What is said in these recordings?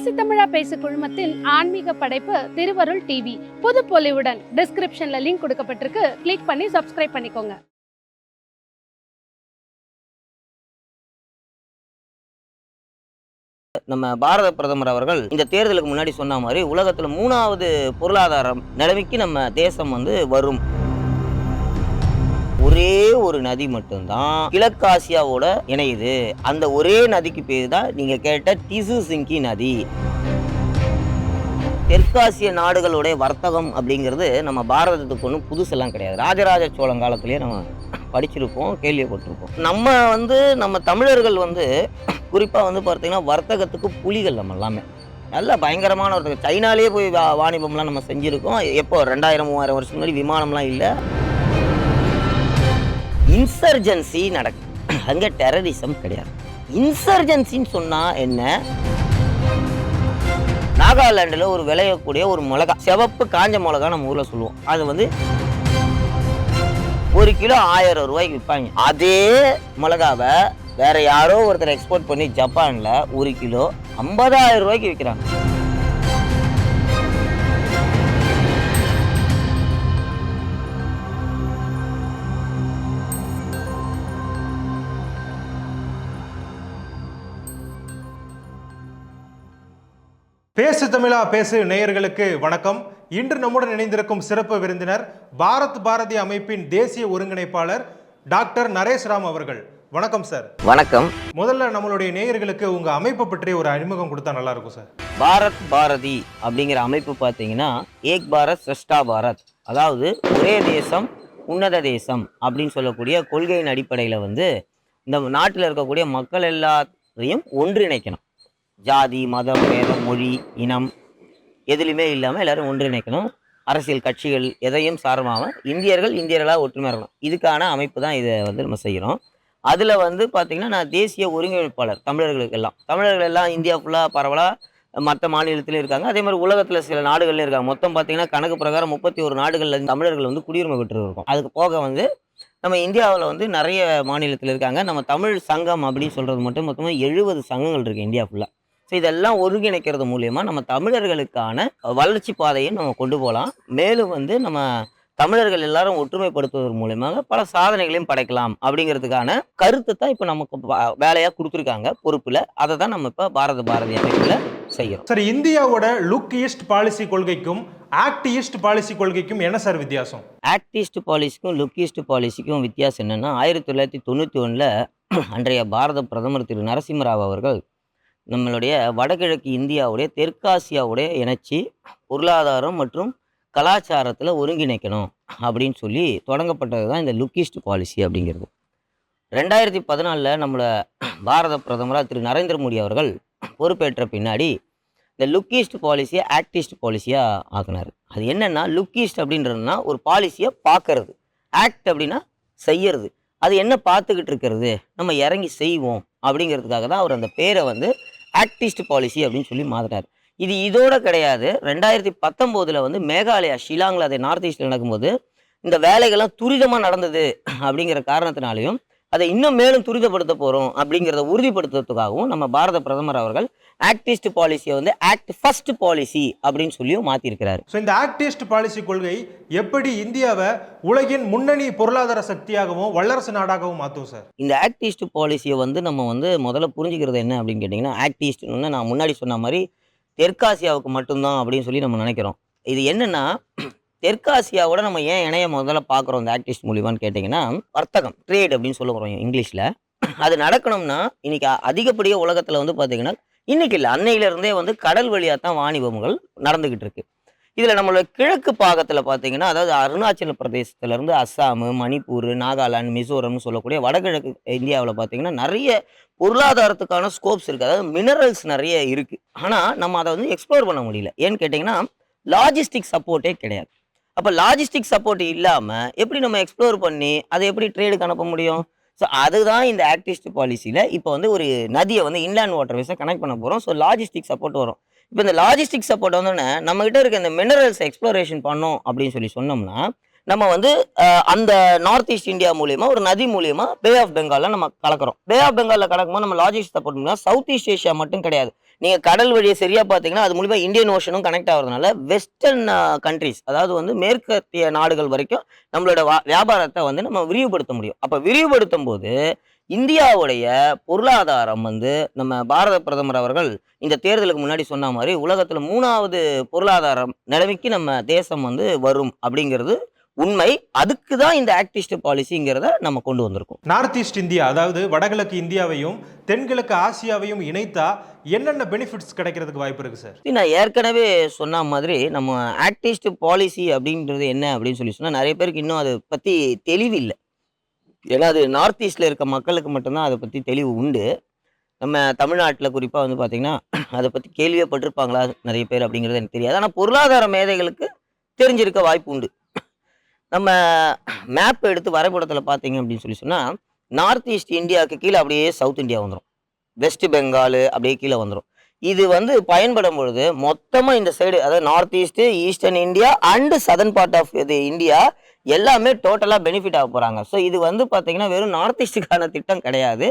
பேசு தமிழா பேசு குழுமத்தின் ஆன்மீக படைப்பு திருவருள் டிவி புது பொலிவுடன் டிஸ்கிரிப்ஷன்ல லிங்க் கொடுக்கப்பட்டிருக்கு. கிளிக் பண்ணி சப்ஸ்கிரைப் பண்ணிக்கோங்க. நம்ம பாரத பிரதமர் அவர்கள் இந்த தேர்தலுக்கு முன்னாடி சொன்ன மாதிரி உலகத்துல மூணாவது பொருளாதாரம் நிலைமைக்கு நம்ம தேசம் வந்து வரும். ஒரே ஒரு நதி மட்டும்தான் கிழக்காசியாவோட இணையுது. அந்த ஒரே நதிக்கு பேர் தான் நீங்க கேட்ட டிசு சிங்கி நதி. தெற்காசிய நாடுகளுடைய வர்த்தகம் அப்படிங்கிறது நம்ம பாரதத்துக்கு ஒன்றும் புதுசெல்லாம் கிடையாது. ராஜராஜ சோழன் காலத்திலேயே நம்ம படிச்சிருப்போம் கேள்விப்பட்டிருப்போம். நம்ம வந்து நம்ம தமிழர்கள் வந்து குறிப்பாக வந்து பார்த்தீங்கன்னா வர்த்தகத்துக்கு புலிகள் நம்ம எல்லாமே. நல்ல பயங்கரமான ஒருத்தர் சைனாலேயே போய் வா- வாணிபம்லாம் நம்ம செஞ்சுருக்கோம். எப்போ? ரெண்டாயிரம் மூவாயிரம் வருஷம் முன்னாடி விமானம்லாம் இல்லை. இன்சர்ஜென்சி நடக்கும் அங்கே டெரரிசம் கிடையாது. இன்சர்ஜென்சின்னு சொன்னால் என்ன? நாகாலாண்டில் ஒரு விளையக்கூடிய ஒரு மிளகா சிவப்பு காஞ்ச மிளகா நம்ம ஊரில் சொல்லுவோம். அது வந்து ஒரு கிலோ ஆயிரம் ரூபாய்க்கு விற்பாங்க அதே மிளகாவை வேற யாரோ ஒருத்தர் எக்ஸ்போர்ட் பண்ணி ஜப்பானில் ஒரு கிலோ ஐம்பதாயிரம் ரூபாய்க்கு விற்கிறாங்க பேசு தமிழா பேசு நேயர்களுக்கு வணக்கம். இன்று நம்முடன் இணைந்திருக்கும் சிறப்பு விருந்தினர் பாரத் பாரதி அமைப்பின் தேசிய ஒருங்கிணைப்பாளர் டாக்டர் நரேஷ் ராம் அவர்கள். வணக்கம் சார். வணக்கம். முதல்ல நம்மளுடைய நேயர்களுக்கு உங்க அமைப்பை பற்றி ஒரு அறிமுகம் கொடுத்தா நல்லா இருக்கும் சார். பாரத் பாரதி அப்படிங்கிற அமைப்பு பார்த்தீங்கன்னா ஏக் பாரத் ஸ்ரஷ்டா பாரத். அதாவது ஒரே தேசம் உன்னத தேசம் அப்படின்னு சொல்லக்கூடிய கொள்கையின் அடிப்படையில் வந்து இந்த நாட்டில் இருக்கக்கூடிய மக்கள் எல்லாத்தையும் ஒன்றிணைக்கணும். ஜாதி மதம் வேதம் மொழி இனம் எதுலையுமே இல்லாமல் எல்லோரும் ஒன்றிணைக்கணும். அரசியல் கட்சிகள் எதையும் சார்பாமல் இந்தியர்கள் இந்தியர்களாக ஒற்றுமை இருக்கணும். இதுக்கான அமைப்பு தான் இதை வந்து நம்ம செய்கிறோம் அதில் வந்து பார்த்திங்கன்னா நான் தேசிய ஒருங்கிணைப்பாளர் தமிழர்களுக்கு எல்லாம். தமிழர்கள் எல்லாம் இந்தியா ஃபுல்லாக பரவலாக மற்ற மாநிலத்திலும் இருக்காங்க. அதே மாதிரி உலகத்தில் சில நாடுகள்லையும் இருக்காங்க. மொத்தம் பார்த்தீங்கன்னா கணக்கு பிரகாரம் முப்பத்தி ஒரு நாடுகளில் தமிழர்கள் வந்து குடியுரிமை பெற்று இருக்கோம். அதுக்கு போக வந்து நம்ம இந்தியாவில் வந்து நிறைய மாநிலத்தில் இருக்காங்க. நம்ம தமிழ் சங்கம் அப்படின்னு சொல்கிறது மட்டும் மொத்தமாக எழுபது சங்கங்கள் இருக்குது இந்தியா ஃபுல்லாக ஸோ இதெல்லாம் ஒருங்கிணைக்கிறது மூலியமாக நம்ம தமிழர்களுக்கான வளர்ச்சி பாதையை நம்ம கொண்டு போகலாம். மேலும் வந்து நம்ம தமிழர்கள் எல்லாரும் ஒற்றுமைப்படுத்துவதன் மூலியமாக பல சாதனைகளையும் படைக்கலாம் அப்படிங்கிறதுக்கான கருத்தை தான் இப்போ நமக்கு வ- வேலையா கொடுத்துருக்காங்க. பொறுப்பில் அதை தான் நம்ம இப்போ பாரத பாரதி அமைப்பில் செய்கிறோம் சார் இந்தியாவோட லுக் ஈஸ்ட் பாலிசி கொள்கைக்கும் ஆக்ட் ஈஸ்ட் பாலிசி கொள்கைக்கும் என்ன சார் வித்தியாசம்? ஆக்டிஸ்ட் பாலிசிக்கும் லுக்கிஸ்ட் பாலிசிக்கும் வித்தியாசம் என்னென்னா ஆயிரத்தி தொள்ளாயிரத்தி தொண்ணூற்றி ஒன்றில் அன்றைய பாரத பிரதமர் திரு நரசிம்மராவ் அவர்கள் நம்மளுடைய வடகிழக்கு இந்தியாவுடைய தெற்காசியாவுடைய இணைச்சி பொருளாதாரம் மற்றும் கலாச்சாரத்தில் ஒருங்கிணைக்கணும் அப்படின்னு சொல்லி தொடங்கப்பட்டது தான் இந்த லுக்கிஸ்ட் பாலிசி அப்படிங்கிறது. ரெண்டாயிரத்தி பதினாலில் நம்மளை பாரத பிரதமராக திரு நரேந்திர மோடி அவர்கள் பொறுப்பேற்ற பின்னாடி இந்த லுக்கிஸ்ட் பாலிசியை ஆக்டிஸ்ட் பாலிசியாக ஆக்கினார். அது என்னென்னா லுக்கிஸ்ட் அப்படின்றதுனா ஒரு பாலிசியை பார்க்கறது ஆக்ட் அப்படின்னா செய்யறது. அது என்ன பார்த்துக்கிட்டு இருக்கிறது? நம்ம இறங்கி செய்வோம் அப்படிங்கிறதுக்காக தான் அவர் அந்த பேரை வந்து ஆக்டிஸ்ட் பாலிசி அப்படின்னு சொல்லி மாற்றினார் இது இதோட கிடையாது. ரெண்டாயிரத்தி பத்தொம்போதில் வந்து மேகாலயா ஷிலாங்கில் அதை நார்த் ஈஸ்டில் நடக்கும்போது இந்த வேலைகள்லாம் துரிதமாக நடந்தது அப்படிங்கிற காரணத்தினாலையும் அதை இன்னும் மேலும் துரிதப்படுத்த போகிறோம் அப்படிங்கிறத உறுதிப்படுத்துறதுக்காகவும் நம்ம பாரத பிரதமர் அவர்கள் ஆக்டிஸ்ட் பாலிசியை வந்து ஆக்ட் ஃபர்ஸ்ட் பாலிசி அப்படின்னு சொல்லியும் மாற்றிருக்கிறாரு ஸோ இந்த ஆக்ட் ஈஸ்ட் பாலிசி கொள்கை எப்படி இந்தியாவை உலகின் முன்னணி பொருளாதார சக்தியாகவும் வல்லரசு நாடாகவும் மாற்றும் சார்? இந்த ஆக்டிஸ்ட் பாலிசியை வந்து நம்ம வந்து முதல்ல புரிஞ்சுக்கிறது என்ன அப்படின்னு கேட்டிங்கன்னா ஆக்டிஸ்ட்னு நான் முன்னாடி சொன்ன மாதிரி தெற்காசியாவுக்கு மட்டும்தான் அப்படின்னு சொல்லி நம்ம நினைக்கிறோம். இது என்னன்னா தெற்காசியாவோட நம்ம ஏன் இணைய முதல்ல பார்க்குறோம் இந்த ஆக்டிஸ்ட் மூலியமான்னு கேட்டிங்கன்னா வர்த்தகம் ட்ரேட் அப்படின்னு சொல்லுறோம் இங்கிலீஷில். அது நடக்கணும்னா இன்னைக்கு அதிகப்படியாக உலகத்தில் வந்து பார்த்தீங்கன்னா இன்னைக்கு இல்லை அன்னையிலிருந்தே வந்து கடல் வழியாக தான் வாணிபங்கள் நடந்துக்கிட்டு இருக்கு. இதில் நம்மளோட கிழக்கு பாகத்தில் பார்த்தீங்கன்னா அதாவது அருணாச்சல பிரதேசத்துலேருந்து அஸ்ஸாமு மணிப்பூர் நாகாலாந்து மிசோரம்னு சொல்லக்கூடிய வடகிழக்கு இந்தியாவில் பார்த்தீங்கன்னா நிறைய பொருளாதாரத்துக்கான ஸ்கோப்ஸ் இருக்குது அதாவது மினரல்ஸ் நிறைய இருக்குது ஆனால் நம்ம அதை வந்து எக்ஸ்ப்ளோர் பண்ண முடியல. ஏன்னு கேட்டிங்கன்னா லாஜிஸ்டிக் சப்போர்ட்டே கிடையாது. அப்போ லாஜிஸ்டிக் சப்போர்ட் இல்லாமல் எப்படி நம்ம எக்ஸ்ப்ளோர் பண்ணி அதை எப்படி ட்ரேடுக்கு அனுப்ப முடியும்? ஸோ அதுதான் இந்த ஆக்டிஸ்ட் பாலிசியில் இப்போ வந்து ஒரு நதியை வந்து இன்லேண்ட் வாட்டர் வேஸை கனெக்ட் பண்ண போகிறோம் ஸோ லாஜிஸ்டிக் சப்போர்ட் வரும். இப்போ இந்த லாஜிஸ்டிக் சப்போர்ட் வந்தோடனே நம்மகிட்ட இருக்க இந்த மினரல்ஸ் எக்ஸ்ப்ளோரேஷன் பண்ணோம் அப்படின்னு சொல்லி சொன்னோம்னா நம்ம வந்து அந்த நார்த் ஈஸ்ட் இந்தியா மூலியமா ஒரு நதி மூலியமா பே ஆஃப் பெங்காலில் நம்ம கலக்கிறோம். பே ஆஃப் பெங்காலில் கலக்கும்போது நம்ம logistic support south east Asia மட்டும் கிடையாது. நீங்கள் கடல் வழியை சரியாக பார்த்தீங்கன்னா அது மூலிமா இந்தியன் ஓஷனும் கனெக்ட் ஆகிறதுனால வெஸ்டர்ன் கண்ட்ரிஸ் அதாவது வந்து மேற்கத்திய நாடுகள் வரைக்கும் நம்மளோட வா- வியாபாரத்தை வந்து நம்ம விரிவுபடுத்த முடியும். அப்போ விரிவுபடுத்தும் போது இந்தியாவுடைய பொருளாதாரம் வந்து நம்ம பாரத பிரதமர் அவர்கள் இந்த தேர்தலுக்கு முன்னாடி சொன்ன மாதிரி உலகத்தில் மூணாவது பொருளாதாரம் நிலைமைக்கு நம்ம தேசம் வந்து வரும் அப்படிங்கிறது உண்மை. அதுக்கு தான் இந்த ஆக்டிஸ்ட் பாலிசிங்கிறத நம்ம கொண்டு வந்திருக்கோம். நார்த் ஈஸ்ட் இந்தியா அதாவது வடகிழக்கு இந்தியாவையும் தென்கிழக்கு ஆசியாவையும் இணைத்தா என்னென்ன பெனிஃபிட்ஸ் கிடைக்கிறதுக்கு வாய்ப்பு இருக்கு சார்? நான் ஏற்கனவே சொன்ன மாதிரி நம்ம ஆக்டிஸ்ட் பாலிசி அப்படின்றது என்ன அப்படின்னு சொல்லி சொன்னால் நிறைய பேருக்கு இன்னும் அதை பற்றி தெளிவு இல்லை ஏன்னா அது நார்த் ஈஸ்டில் இருக்க மக்களுக்கு மட்டும்தான் அதை பற்றி தெளிவு உண்டு. நம்ம தமிழ்நாட்டில் குறிப்பாக வந்து பார்த்திங்கன்னா அதை பற்றி கேள்வியே பட்டிருப்பாங்களா நிறைய பேர் அப்படிங்கிறது எனக்கு தெரியாது. ஆனால் பொருளாதார மேதைகளுக்கு தெரிஞ்சிருக்க வாய்ப்பு உண்டு. நம்ம மேப் எடுத்து வரைபடத்தில் பார்த்தீங்க அப்படின்னு சொல்லி சொன்னால் நார்த் ஈஸ்ட் இந்தியாவுக்கு கீழே அப்படியே சவுத் இந்தியா வந்துடும் வெஸ்ட் பெங்கால் அப்படியே கீழே வந்துடும் இது வந்து பயன்படும் பொழுது மொத்தமாக இந்த சைடு அதாவது north east eastern India and southern part of இது இந்தியா எல்லாமே டோட்டலாக பெனிஃபிட் ஆக போகிறாங்க ஸோ இது வந்து பார்த்தீங்கன்னா வெறும் நார்த் ஈஸ்ட்டுக்கான திட்டம் கிடையாது.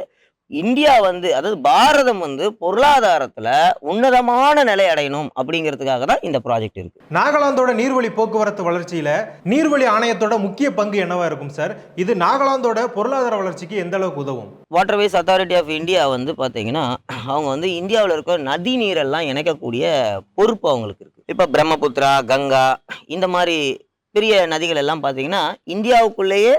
இந்தியா வந்து அதாவது பாரதம் வந்து பொருளாதாரத்தில் உன்னதமான நிலை அடையணும் அப்படிங்கிறதுக்காக தான் இந்த ப்ராஜெக்ட் இருக்குது நாகாலாந்தோட நீர்வழி போக்குவரத்து வளர்ச்சியில நீர்வழி ஆணையத்தோட முக்கிய பங்கு என்னவா இருக்கும் சார்? இது நாகாலாந்தோட பொருளாதார வளர்ச்சிக்கு எந்த அளவுக்கு உதவும்? வாட்டர்வேஸ் அத்தாரிட்டி ஆஃப் இந்தியா வந்து பார்த்தீங்கன்னா அவங்க வந்து இந்தியாவில் இருக்க நதி நீரெல்லாம் இணைக்கக்கூடிய பொறுப்பு அவங்களுக்கு இருக்குது இப்போ பிரம்மபுத்திரா கங்கா இந்த மாதிரி பெரிய நதிகள் எல்லாம் பார்த்தீங்கன்னா இந்தியாவுக்குள்ளேயே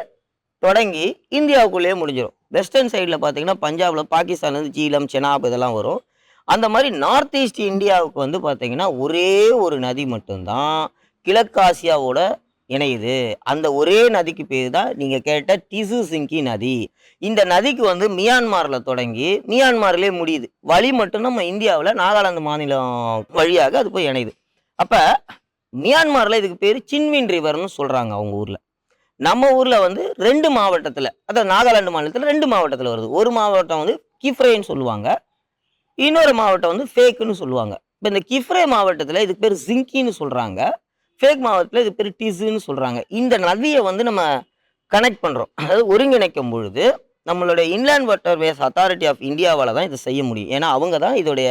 தொடங்கி இந்தியாவுக்குள்ளேயே முடிஞ்சிடும் வெஸ்டர்ன் சைடில் பார்த்தீங்கன்னா பஞ்சாபில் பாகிஸ்தான் வந்து ஜீலம் செனாப் இதெல்லாம் வரும். அந்த மாதிரி நார்த் ஈஸ்ட் இந்தியாவுக்கு வந்து பார்த்தீங்கன்னா ஒரே ஒரு நதி மட்டும்தான் கிழக்காசியாவோட இணையுது. அந்த ஒரே நதிக்கு பேர் தான் நீங்கள் கேட்ட டிசு சிங்கி நதி. இந்த நதிக்கு வந்து மியான்மாரில் தொடங்கி மியான்மார்லேயே முடியுது. வழி மட்டும் நம்ம இந்தியாவில் நாகாலாந்து மாநிலம் வழியாக அது போய் இணையுது. அப்போ மியான்மாரில் இதுக்கு பேர் சின்வின் ரிவர்னு சொல்கிறாங்க அவங்க ஊரில். நம்ம ஊரில் வந்து ரெண்டு மாவட்டத்தில் அதாவது நாகாலாந்து மாநிலத்தில் ரெண்டு மாவட்டத்தில் வருது. ஒரு மாவட்டம் வந்து கிஃப்ரேன்னு சொல்லுவாங்க. இன்னொரு மாவட்டம் வந்து ஃபேக்குன்னு சொல்லுவாங்க. இப்போ இந்த கிஃப்ரே மாவட்டத்தில் இதுக்கு பேர் ஜிங்கின்னு சொல்கிறாங்க ஃபேக் மாவட்டத்தில் இதுக்கு பேர் டிஸுன்னு சொல்கிறாங்க இந்த நதியை வந்து நம்ம கனெக்ட் பண்ணுறோம் அதாவது ஒருங்கிணைக்கும் பொழுது நம்மளுடைய இன்லேண்ட் வாட்டர்வேஸ் அத்தாரிட்டி ஆஃப் இந்தியாவால் தான் இதை செய்ய முடியும். ஏன்னா அவங்க தான் இதோடைய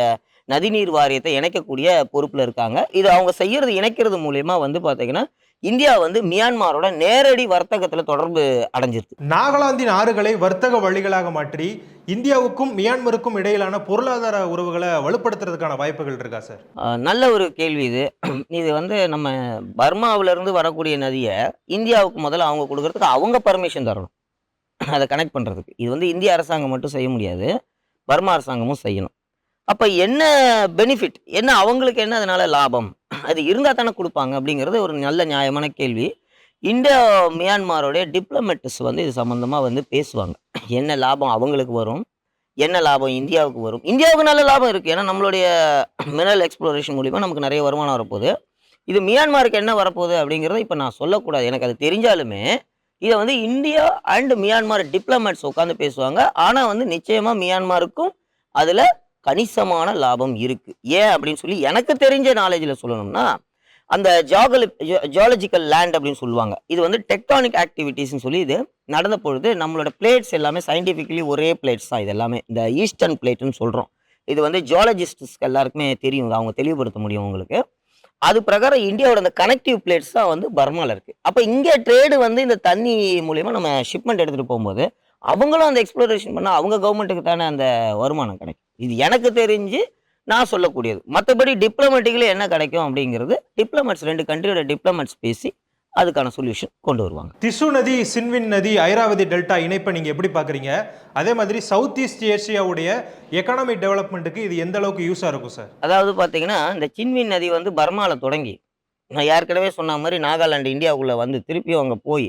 நதிநீர் வாரியத்தை இணைக்கக்கூடிய பொறுப்பில் இருக்காங்க. இது அவங்க செய்கிறது இணைக்கிறது மூலயமா வந்து பார்த்திங்கன்னா இந்தியா வந்து மியான்மாரோட நேரடி வர்த்தகத்தில் தொடர்பு அடைஞ்சிருக்கு. நாகாலாந்தின் ஆறுகளை வர்த்தக வழிகளாக மாற்றி இந்தியாவுக்கும் மியான்மருக்கும் இடையிலான பொருளாதார உறவுகளை வலுப்படுத்துறதுக்கான வாய்ப்புகள் இருக்கா சார்? நல்ல ஒரு கேள்வி இது. இது வந்து நம்ம பர்மாவுல இருந்து வரக்கூடிய நதியை இந்தியாவுக்கு முதல்ல அவங்க கொடுக்கறதுக்கு அவங்க பர்மிஷன் தரணும். அதை கனெக்ட் பண்ணுறதுக்கு இது வந்து இந்திய அரசாங்கம் மட்டும் செய்ய முடியாது. பர்மா அரசாங்கமும் செய்யணும். அப்போ என்ன பெனிஃபிட் என்ன அவங்களுக்கு என்ன அதனால் லாபம்? அது இருந்தால் தானே கொடுப்பாங்க அப்படிங்கிறது ஒரு நல்ல நியாயமான கேள்வி. இந்தியா மியான்மாரோடைய டிப்ளமேட்டிஸ் வந்து இது சம்மந்தமாக வந்து பேசுவாங்க. என்ன லாபம் அவங்களுக்கு வரும்? என்ன லாபம் இந்தியாவுக்கு வரும்? இந்தியாவுக்கு நல்ல லாபம் இருக்குது ஏன்னா நம்மளுடைய மினரல் எக்ஸ்ப்ளோரேஷன் மூலிமா நமக்கு நிறைய வருமானம் வரப்போகுது. இது மியான்மாருக்கு என்ன வரப்போகுது அப்படிங்கிறத இப்போ நான் சொல்லக்கூடாது. எனக்கு அது தெரிஞ்சாலுமே இதை வந்து இந்தியா அண்ட் மியான்மார் டிப்ளமேட்ஸ் உட்காந்து பேசுவாங்க. ஆனால் வந்து நிச்சயமாக மியான்மாருக்கும் அதில் கணிசமான லாபம் இருக்குது ஏன் அப்படின்னு சொல்லி எனக்கு தெரிஞ்ச நாலேஜில் சொல்லணும்னா அந்த ஜாகலி ஜியாலஜிக்கல் லேண்ட் அப்படின்னு சொல்லுவாங்க. இது வந்து டெக்டானிக் ஆக்டிவிட்டீஸ்னு சொல்லி இது நடந்த பொழுது நம்மளோட பிளேட்ஸ் எல்லாமே சயின்டிஃபிக்கலி ஒரே பிளேட்ஸ் தான். இது எல்லாமே இந்த ஈஸ்டர்ன் பிளேட்னு சொல்கிறோம் இது வந்து ஜியாலஜிஸ்ட்ஸ்க்கு எல்லாருக்குமே தெரியும். அவங்க தெளிவுபடுத்த முடியும் உங்களுக்கு. அது பிரகாரம் இந்தியாவோட அந்த கனெக்டிவ் பிளேட்ஸ் தான் வந்து பர்மாவில் இருக்குது அப்போ இங்கே ட்ரேடு வந்து இந்த தண்ணி மூலயமா நம்ம ஷிப்மெண்ட் எடுத்துகிட்டு போகும்போது அவங்களும் அந்த எக்ஸ்ப்ளோரேஷன் பண்ணால் அவங்க கவர்மெண்ட்டுக்கு தானே அந்த வருமானம் கிடைக்கும். இது எனக்கு தெரிஞ்சு நான் சொல்லக்கூடியது. மற்றபடி டிப்ளமேட்டிக்கலி என்ன கிடைக்கும் அப்படிங்கிறது டிப்ளமேட்ஸ் ரெண்டு கண்ட்ரியோட டிப்ளமேட்ஸ் பேசி அதுக்கான சொல்யூஷன் கொண்டு வருவாங்க. திசு நதி சின்வின் நதி ஐராவதி டெல்டா இணைப்பை நீங்கள் எப்படி பார்க்குறீங்க அதே மாதிரி சவுத் ஈஸ்ட் ஏஷியாவுடைய எக்கனாமிக் டெவலப்மெண்ட்டுக்கு இது எந்த அளவுக்கு யூஸாக இருக்கும் சார் அதாவது பார்த்தீங்கன்னா இந்த சின்வின் நதி வந்து பர்மாவில் தொடங்கி நான் ஏற்கனவே சொன்ன மாதிரி நாகாலாந்து இந்தியாவுக்குள்ளே வந்து திருப்பியும் அங்கே போய்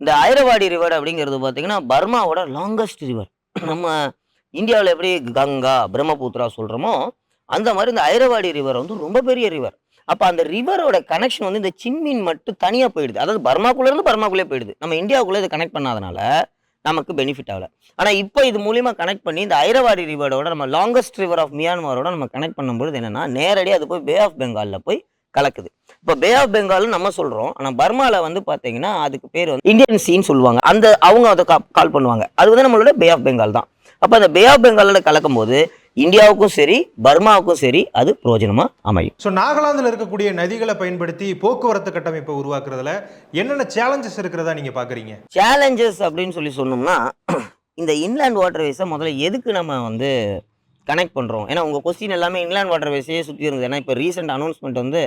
இந்த ஐரவாடி ரிவர் அப்படிங்கிறது பார்த்தீங்கன்னா பர்மாவோட லாங்கஸ்ட் ரிவர் நம்ம இந்தியாவில் எப்படி கங்கா பிரம்மபுத்திரா சொல்கிறோமோ அந்த மாதிரி இந்த ஐரவாடி ரிவர் வந்து ரொம்ப பெரிய ரிவர் அப்போ அந்த ரிவரோட கனெக்ஷன் வந்து இந்த சின்மீன் மட்டும் தனியாக போயிடுது. அதாவது பர்மாக்குள்ளேருந்து பர்மாக்குள்ளே போயிடுது. நம்ம இந்தியாவுக்குள்ளே இதை கனெக்ட் பண்ணாதனால நமக்கு பெனிஃபிட் ஆகலை. ஆனால் இப்போ இது மூலியமாக கனெக்ட் பண்ணி இந்த ஐரவாடி ரிவரோட நம்ம லாங்கஸ்ட் ரிவர் ஆஃப் மியான்மரோட நம்ம கனெக்ட் பண்ணும்பொழுது என்னன்னா நேரடியாக அது போய் பே ஆஃப் பெங்காலில் போய் கலக்குது. இப்போ பே ஆஃப் பெங்கால்னு நம்ம சொல்கிறோம் ஆனால் பர்மாவில் வந்து பார்த்தீங்கன்னா அதுக்கு பேர் வந்து இந்தியன் சீன்னு சொல்லுவாங்க. அந்த அவங்க அதை கால் பண்ணுவாங்க. அது வந்து நம்மளோட பே ஆஃப் பெங்கால் தான். அப்போ அந்த பே ஆஃப் பெங்காலில் கலக்கும் போது இந்தியாவுக்கும் சரி பர்மாவுக்கும் சரி அது பிரயோஜனமாக அமையும். ஸோ நாகாலாந்தில் இருக்கக்கூடிய நதிகளை பயன்படுத்தி போக்குவரத்து கட்டமைப்பை உருவாக்குறதுல என்னென்ன சேலஞ்சஸ் இருக்கிறதா நீங்க பாக்குறீங்க? சேலஞ்சஸ் அப்படின்னு சொல்லி சொன்னோம்னா இந்த இன்லேண்ட் வாட்டர்வேஸை முதல்ல எதுக்கு நம்ம வந்து கனெக்ட் பண்ணுறோம் ஏன்னா உங்கள் கொஸ்டின் எல்லாமே இன்லேண்ட் வாட்டர்வேஸையே சுற்றி இருந்தது. ஏன்னா இப்போ ரீசெண்ட் அனௌன்ஸ்மெண்ட் வந்து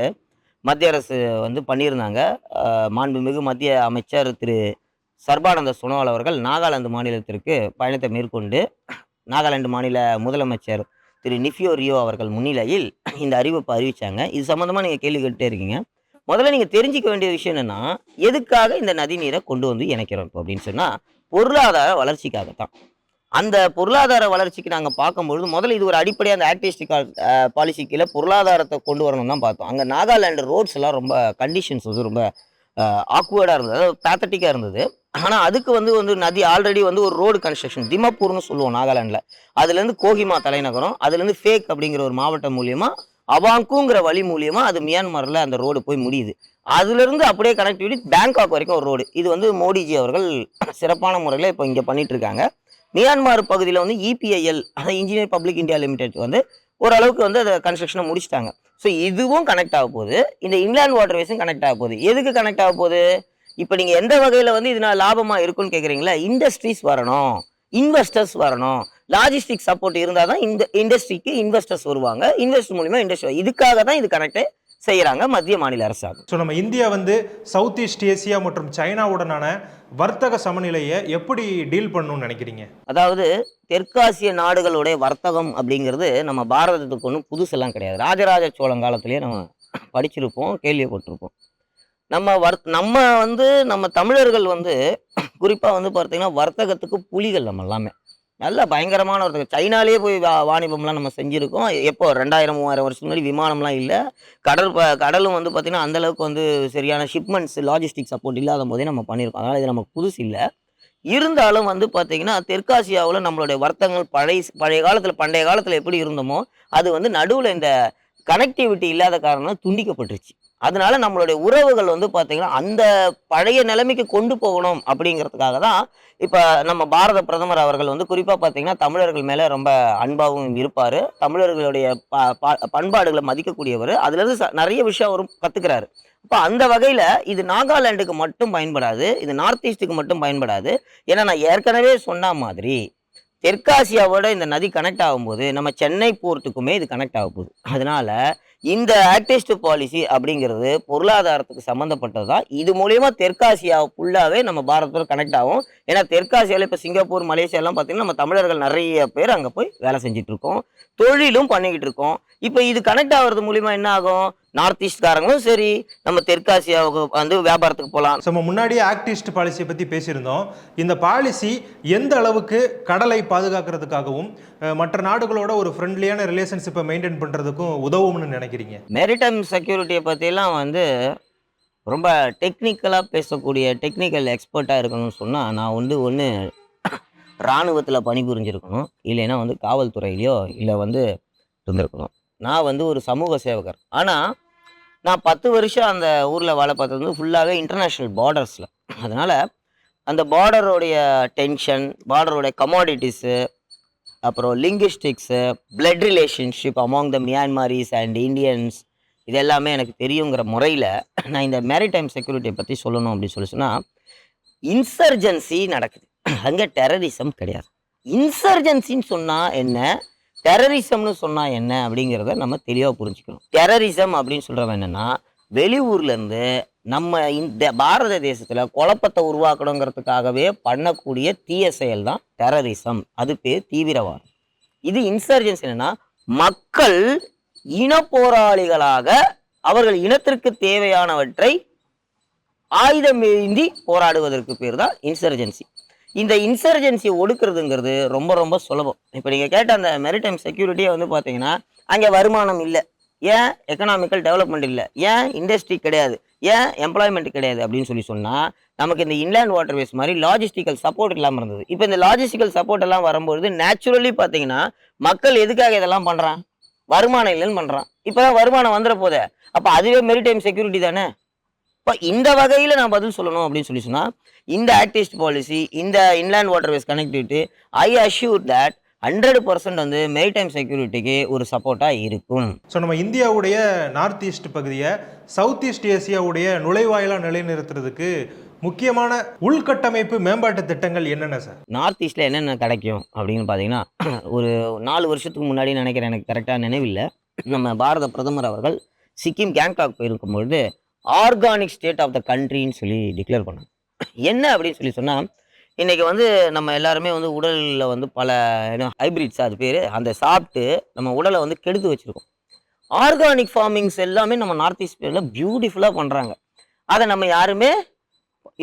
மத்திய அரசு வந்து பண்ணியிருந்தாங்க. மாண்புமிகு மத்திய அமைச்சர் திரு சர்பானந்த சோனோவால் அவர்கள் நாகாலாந்து மாநிலத்திற்கு பயணத்தை மேற்கொண்டு நாகாலாந்து மாநில முதலமைச்சர் திரு நிஃபியோ ரியோ அவர்கள் முன்னிலையில் இந்த அறிவிப்பை அறிவித்தாங்க இது சம்மந்தமாக நீங்கள் கேள்வி கேட்டே இருக்கீங்க. முதல்ல நீங்கள் தெரிஞ்சிக்க வேண்டிய விஷயம் என்னென்னா எதுக்காக இந்த நதி நீரை கொண்டு வந்து இணைக்கிறோம் இப்போ அப்படின்னு சொன்னால் பொருளாதார வளர்ச்சிக்காகத்தான். அந்த பொருளாதார வளர்ச்சிக்கு நாங்கள் பார்க்கும்பொழுது முதல்ல இது ஒரு அடிப்படையாக அந்த ஆக்டிவிஸ்டிக் பாலிசி கீழே பொருளாதாரத்தை கொண்டு வரணும் தான் பார்த்தோம். அங்கே நாகாலாண்டு ரோட்ஸ் எல்லாம் ரொம்ப கண்டிஷன்ஸ் வந்து ரொம்ப ஆக்வர்டாக இருந்தது. அதாவது பேத்தட்டிக்காக இருந்தது. ஆனால் அதுக்கு வந்து வந்து நதி ஆல்ரெடி வந்து ஒரு ரோடு கன்ஸ்ட்ரக்ஷன் திமாப்பூர்னு சொல்லுவோம் நாகாலாண்டில் அதுலேருந்து கோஹிமா தலைநகரம் அதுலேருந்து ஃபேக் அப்படிங்கிற ஒரு மாவட்டம் மூலியமாக அவாங்குங்கிற வழி மூலியமாக அது மியான்மரில் அந்த ரோடு போய் முடியுது. அதுலேருந்து அப்படியே கனெக்டிவிட்டி பேங்காக் வரைக்கும் ஒரு ரோடு இது வந்து மோடிஜி அவர்கள் சிறப்பான முறையில் இப்போ இங்கே பண்ணிகிட்ருக்காங்க மியான்மர் பகுதியில் வந்து இபிஐஎல் அதாவது இன்ஜினியர் பப்ளிக் இந்தியா லிமிடெட் வந்து ஓரளவுக்கு வந்து அதை கன்ஸ்ட்ரக்ஷனை முடிச்சிட்டாங்க. ஸோ இதுவும் கனெக்ட் ஆக போகுது. இந்த இன்லேண்ட் வாட்டர்வேஸும் கனெக்ட் ஆக போகுது. எதுக்கு கனெக்ட் ஆக போகுது? இப்போ நீங்கள் எந்த வகையில் வந்து இதனால் லாபமாக இருக்குன்னு கேட்குறீங்களா இண்டஸ்ட்ரீஸ் வரணும். இன்வெஸ்டர்ஸ் வரணும். லாஜிஸ்டிக் சப்போர்ட் இருந்தால் தான் இந்த இண்டஸ்ட்ரிக்கு இன்வெஸ்டர்ஸ் வருவாங்க. இன்வெஸ்ட் மூலிமா இண்டஸ்ட்ரி இதுக்காக தான் இது கனெக்ட் செய்கிறாங்க மத்திய மாநில அரசாங்கம். ஸோ நம்ம இந்தியா வந்து சவுத் ஈஸ்ட் ஏசியா மற்றும் சைனாவுடனான வர்த்தக சமநிலையை எப்படி டீல் பண்ணணும்னு நினைக்கிறீங்க? அதாவது தெற்காசிய நாடுகளுடைய வர்த்தகம் அப்படிங்கிறது நம்ம பாரதத்துக்கு ஒன்றும் புதுசெல்லாம் கிடையாது. ராஜராஜ சோழன் காலத்திலேயே நம்ம படிச்சிருப்போம் கேள்விப்பட்டிருப்போம். நம்ம வர் நம்ம வந்து நம்ம தமிழர்கள் வந்து குறிப்பாக வந்து பார்த்தீங்கன்னா வர்த்தகத்துக்கு புலிகள் நம்ம எல்லாமே. நல்ல பயங்கரமான வர்த்தகம் சைனாலேயே போய் வா வாணிபம்லாம் நம்ம செஞ்சுருக்கோம். எப்போ? ரெண்டாயிரம் மூவாயிரம் வருஷம் முன்னாடி விமானம்லாம் இல்லை. கடல் ப கடலும் வந்து பார்த்திங்கன்னா அந்தளவுக்கு வந்து சரியான ஷிப்மெண்ட்ஸ் லாஜிஸ்டிக் சப்போர்ட் இல்லாத போதே நம்ம பண்ணியிருக்கோம் அதனால் இது நமக்கு புதுசு இல்லை. இருந்தாலும் வந்து பார்த்திங்கன்னா தெற்காசியாவில் நம்மளுடைய வர்த்தகங்கள் பழைய பழைய காலத்தில் பண்டைய காலத்தில் எப்படி இருந்தோமோ அது வந்து நடுவில் இந்த கனெக்டிவிட்டி இல்லாத காரணம் துண்டிக்கப்பட்டுருச்சு. அதனால நம்மளுடைய உறவுகள் வந்து பார்த்திங்கன்னா அந்த பழைய நிலைமைக்கு கொண்டு போகணும் அப்படிங்கிறதுக்காக தான் இப்போ நம்ம பாரத பிரதமர் அவர்கள் வந்து குறிப்பாக பார்த்திங்கன்னா தமிழர்கள் மேலே ரொம்ப அன்பாகவும் இருப்பார். தமிழர்களுடைய ப ப- பண்பாடுகளை மதிக்கக்கூடியவர். அதுலேருந்து ச- நிறைய விஷயம் அவரும் கற்றுக்கிறாரு இப்போ அந்த வகையில் இது நாகாலாண்டுக்கு மட்டும் பயன்படாது இது நார்த் ஈஸ்ட்டுக்கு மட்டும் பயன்படாது. ஏன்னா நான் ஏற்கனவே சொன்ன மாதிரி தெற்காசியாவோட இந்த நதி கனெக்ட் ஆகும்போது நம்ம சென்னை போர்ட்டுக்குமே இது கனெக்ட் ஆக போகுது. அதனால இந்த ஆக்டிஸ்ட் பாலிசி அப்படிங்கிறது பொருளாதாரத்துக்கு சம்மந்தப்பட்டது தான் இது மூலயமா தெற்காசியா ஃபுல்லாகவே நம்ம பாரதத்தோட கனெக்ட் ஆகும். ஏன்னா தெற்காசியாவில் இப்போ சிங்கப்பூர் மலேசியாலாம் பார்த்தீங்கன்னா நம்ம தமிழர்கள் நிறைய பேர் அங்கே போய் வேலை செஞ்சுட்டு இருக்கோம். தொழிலும் பண்ணிக்கிட்டு இருக்கோம். இப்போ இது கனெக்ட் ஆகிறது மூலிமா என்ன ஆகும்? நார்த் ஈஸ்ட்காரங்களும் சரி நம்ம தெற்காசியாவுக்கு வந்து வியாபாரத்துக்கு போகலாம் நம்ம முன்னாடியே ஆக்டிவிஸ்ட் பாலிசியை பற்றி பேசியிருந்தோம். இந்த பாலிசி எந்த அளவுக்கு கடலை பாதுகாக்கிறதுக்காகவும் மற்ற நாடுகளோட ஒரு ஃப்ரெண்ட்லியான ரிலேஷன்ஷிப்பை மெயின்டைன் பண்ணுறதுக்கும் உதவும்னு நினைக்கிறீங்க? மேரிடைம் செக்யூரிட்டியை பற்றிலாம் வந்து ரொம்ப டெக்னிக்கலாக பேசக்கூடிய டெக்னிக்கல் எக்ஸ்பர்ட்டாக இருக்கணும்னு சொன்னால் நான் வந்து ஒன்று இராணுவத்தில் பணிபுரிஞ்சிருக்கணும். இல்லைன்னா வந்து காவல்துறையிலையோ இல்லை வந்து இருந்திருக்கணும். நான் வந்து ஒரு சமூக சேவகர். ஆனால் நான் பத்து வருஷம் அந்த ஊரில் வேலை பார்த்தது வந்து ஃபுல்லாகவே இன்டர்நேஷ்னல் பார்டர்ஸில் அதனால் அந்த பார்டருடைய டென்ஷன் பார்டருடைய கமாடிட்டிஸு அப்புறம் லிங்குஸ்டிக்ஸு blood relationship among the Myanmarese and Indians இது எல்லாமே எனக்கு தெரியுங்கிற முறையில் நான் இந்த மேரிடைம் செக்யூரிட்டியை பற்றி சொல்லணும் அப்படின்னு சொல்லி சொன்னால் இன்சர்ஜென்சி நடக்குது. அங்கே டெரரிசம் கிடையாது. இன்சர்ஜென்சின்னு சொன்னால் என்ன? டெரரிசம்னு சொன்னால் என்ன அப்படிங்கிறத நம்ம தெளிவாக புரிஞ்சுக்கணும். டெரரிசம் அப்படின்னு சொல்கிறவன் என்னென்னா வெளியூர்லேருந்து நம்ம இந்த பாரத தேசத்தில் குழப்பத்தை உருவாக்கணுங்கிறதுக்காகவே பண்ணக்கூடிய தீய செயல் தான் டெரரிசம் அது பேர் தீவிரவாதம். இது இன்சர்ஜென்ஸ் என்னென்னா மக்கள் இன போராளிகளாக அவர்கள் இனத்திற்கு தேவையானவற்றை ஆயுதம் ஏந்தி போராடுவதற்கு பேர் தான் இன்சர்ஜென்சி இந்த இன்சர்ஜென்சி ஒடுக்குறதுங்கிறது ரொம்ப ரொம்ப சுலபம். இப்போ நீங்கள் கேட்ட அந்த மெரிடைம் செக்யூரிட்டியை வந்து பார்த்தீங்கன்னா அங்கே வருமானம் இல்லை. ஏன் எக்கனாமிக்கல் டெவலப்மெண்ட் இல்லை? ஏன் இண்டஸ்ட்ரி கிடையாது? ஏன் எம்ப்ளாய்மெண்ட் கிடையாது? அப்படின்னு சொல்லி சொன்னால் நமக்கு இந்த இன்லேண்ட் வாட்டர்வேஸ் மாதிரி லாஜிஸ்டிக்கல் சப்போர்ட் இல்லாமல் இருந்தது. இப்போ இந்த லாஜிஸ்டிக்கல் சப்போர்ட் எல்லாம் வரும்பொழுது நேச்சுரலி பார்த்தீங்கன்னா மக்கள் எதுக்காக இதெல்லாம் பண்ணுறான் வருமானம் இல்லைன்னு பண்ணுறான் இப்போ தான் வருமானம் வந்துட போதே. அப்போ அதுவே மெரிடைம் செக்யூரிட்டி தானே? இப்போ இந்த வகையில் நான் பதில் சொல்லணும் அப்படின்னு சொல்லி சொன்னால் இந்த ஆக்டிவிஸ்ட் பாலிசி இந்த inland waterways connectivity I assure that hundred percent வந்து மெரிடைம் செக்யூரிட்டிக்கு ஒரு சப்போர்ட்டாக இருக்கும். ஸோ நம்ம இந்தியாவுடைய நார்த் ஈஸ்ட் பகுதியை சவுத் ஈஸ்ட் ஏசியாவுடைய நுழைவாயிலாக நிலைநிறுத்துறதுக்கு முக்கியமான உள்கட்டமைப்பு மேம்பாட்டு திட்டங்கள் என்னென்ன சார் நார்த் ஈஸ்ட்டில் என்னென்ன கிடைக்கும் அப்படின்னு பார்த்தீங்கன்னா ஒரு நாலு வருஷத்துக்கு முன்னாடி நினைக்கிறேன் எனக்கு கரெக்டாக நினைவில்லை. நம்ம பாரத பிரதமர் அவர்கள் சிக்கிம் கேங்டாக் போயிருக்கும் பொழுது ஆர்கானிக் ஸ்டேட் ஆஃப் த கண்ட்ரின்னு சொல்லி டிக்ளேர் பண்ணாங்க. என்ன அப்படின்னு சொல்லி சொன்னால் இன்றைக்கி வந்து நம்ம எல்லாருமே வந்து உடலில் வந்து பல ஹைபிரிட்ஸ் அது பேர் அந்த சாப்பிட்டு நம்ம உடலை வந்து கெடுத்து வச்சுருக்கோம். ஆர்கானிக் ஃபார்மிங்ஸ் எல்லாமே நம்ம நார்த் ஈஸ்ட் பேரில் பியூட்டிஃபுல்லாக பண்ணுறாங்க அதை நம்ம யாருமே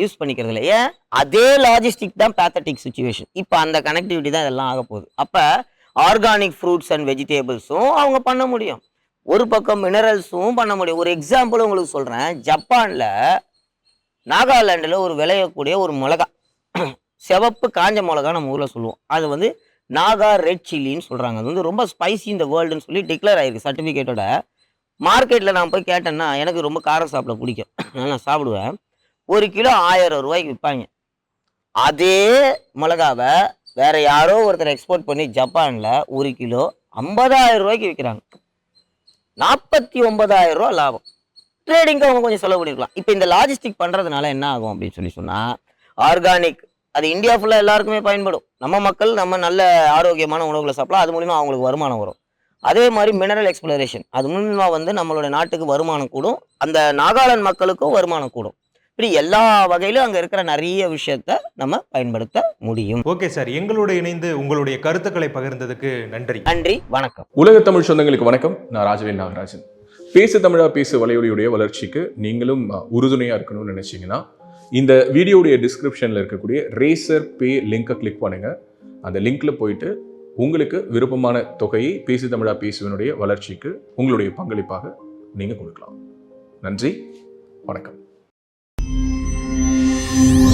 யூஸ் பண்ணிக்கிறது இல்லை. ஏன்? அதே லாஜிஸ்டிக் தான் பேத்தட்டிக் சுச்சுவேஷன் இப்போ அந்த கனெக்டிவிட்டி தான் இதெல்லாம் ஆக போகுது அப்போ ஆர்கானிக் ஃப்ரூட்ஸ் அண்ட் வெஜிடேபிள்ஸும் அவங்க பண்ண முடியும். ஒரு பக்கம் மினரல்ஸும் பண்ண முடியும். ஒரு எக்ஸாம்பிள் உங்களுக்கு சொல்கிறேன் ஜப்பானில் நாகாலாண்டில் ஒரு விளையக்கூடிய ஒரு மிளகா. சிவப்பு காஞ்ச மிளகா நம்ம ஊரில் சொல்லுவோம். அது வந்து நாகா ரெட் சில்லின்னு சொல்கிறாங்க அது வந்து ரொம்ப ஸ்பைசி இந்த வேர்ல்டுன்னு சொல்லி டிக்ளேர் ஆயிருக்கு சர்டிஃபிகேட்டோட மார்க்கெட்டில் நான் போய் கேட்டேன்னா எனக்கு ரொம்ப காரம் சாப்பிட பிடிக்கும். நான் சாப்பிடுவேன். ஒரு கிலோ ஆயிரம் ரூபாய்க்கு விற்பாங்க அதே மிளகாவை வேற யாரோ ஒருத்தர் எக்ஸ்போர்ட் பண்ணி ஜப்பானில் ஒரு கிலோ ஐம்பதாயிரம் ரூபாய்க்கு விற்கிறாங்க நாற்பத்தி ஒன்பதாயிரம் ரூபா லாபம். ட்ரேடிங்க்கு அவங்க கொஞ்சம் செலவு பண்ணிருக்கலாம். இப்போ இந்த லாஜிஸ்டிக் பண்ணுறதுனால என்ன ஆகும் அப்படின்னு சொல்லி சொன்னால் ஆர்கானிக் அது இந்தியா ஃபுல்லாக எல்லாருக்குமே பயன்படும். நம்ம மக்கள் நம்ம நல்ல ஆரோக்கியமான உணவுகளை சாப்பிடலாம். அது மூலிமா அவங்களுக்கு வருமானம் வரும். அதே மாதிரி மினரல் எக்ஸ்ப்ளரேஷன் அது மூலிமா வந்து நம்மளோட நாட்டுக்கு வருமானம் கூடும். அந்த நாகாலாந்து மக்களுக்கும் வருமானம் கூடும். இப்படி எல்லா வகையிலும் அங்கே இருக்கிற நிறைய விஷயத்த நம்ம பயன்படுத்த முடியும். Okay sir. எங்களோட இணைந்து உங்களுடைய கருத்துக்களை பகிர்ந்ததுக்கு நன்றி. நன்றி. வணக்கம். உலக தமிழ் சொந்தங்களுக்கு வணக்கம். நான் ராஜவேல் நாகராஜன். பேசு தமிழா பேசு வலையொலியுடைய வளர்ச்சிக்கு நீங்களும் அஹ், உறுதுணையா இருக்கணும்னு நினைச்சீங்கன்னா இந்த வீடியோடைய டிஸ்கிரிப்ஷன்ல இருக்கக்கூடிய ரேசர் பே லிங்கை கிளிக் பண்ணுங்க. அந்த லிங்க்ல போயிட்டு உங்களுக்கு விருப்பமான தொகையை பேசு தமிழா பேசுவனுடைய வளர்ச்சிக்கு உங்களுடைய பங்களிப்பாக நீங்க கொடுக்கலாம். நன்றி. வணக்கம். you